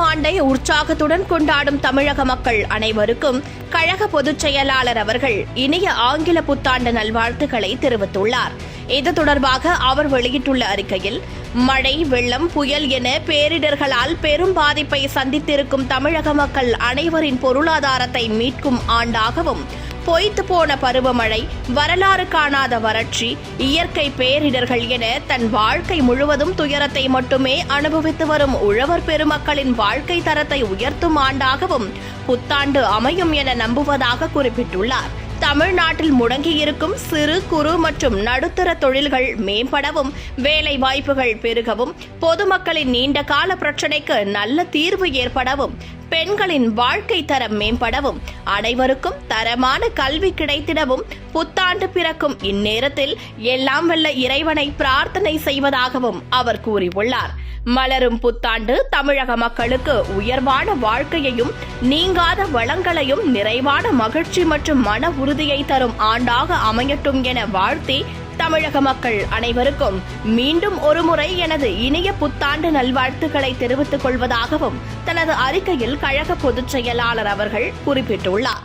புத்தாம் ஆண்டை உற்சாகத்துடன் கொண்டாடும் தமிழக மக்கள் அனைவருக்கும் கழக பொதுச் செயலாளர் அவர்கள் இனிய ஆங்கில புத்தாண்டு நல்வாழ்த்துக்களை தெரிவித்துள்ளார். இது தொடர்பாக அவர் வெளியிட்டுள்ள அறிக்கையில் மழை வெள்ளம் புயல் என பேரிடர்களால் பெரும் பாதிப்பை சந்தித்திருக்கும் தமிழக மக்கள் அனைவரின் பொருளாதாரத்தை மீட்கும் ஆண்டாகவும் பொய்த்து போன பருவமழை வரலாறு காணாத வறட்சி இயற்கை பேரிடர்கள் என தன் வாழ்க்கை முழுவதும் துயரத்தை மட்டுமே அனுபவித்து வரும் உழவர் பெருமக்களின் வாழ்க்கை தரத்தை உயர்த்தும் ஆண்டாகவும் புத்தாண்டு அமையும் என நம்புவதாக குறிப்பிட்டுள்ளார். தமிழ்நாட்டில் முடங்கியிருக்கும் சிறு குறு மற்றும் நடுத்தர தொழில்கள் மேம்படவும் வேலை வாய்ப்புகள் பெருகவும் பொதுமக்களின் நீண்ட கால பிரச்சினைக்கு நல்ல தீர்வு ஏற்படவும் பெண்களின் வாழ்க்கை தரம் மேம்படவும் அனைவருக்கும் தரமான கல்வி கிடைத்திடவும் புத்தாண்டு பிறக்கும் இந்நேரத்தில் எல்லாம் வல்ல இறைவனை பிரார்த்தனை செய்வதாகவும் அவர் கூறியுள்ளார். மலரும் புத்தாண்டு தமிழக மக்களுக்கு உயர்வான வாழ்க்கையையும் நீங்காத வளங்களையும் நிறைவான மகிழ்ச்சி மற்றும் மன உறுதியை தரும் ஆண்டாக அமையட்டும் என வாழ்த்தி தமிழக மக்கள் அனைவருக்கும் மீண்டும் ஒருமுறை எனது இனிய புத்தாண்டு நல்வாழ்த்துக்களை தெரிவித்துக் கொள்வதாகவும் தனது அறிக்கையில் கழக பொதுச் செயலாளர் அவர்கள் குறிப்பிட்டுள்ளார்.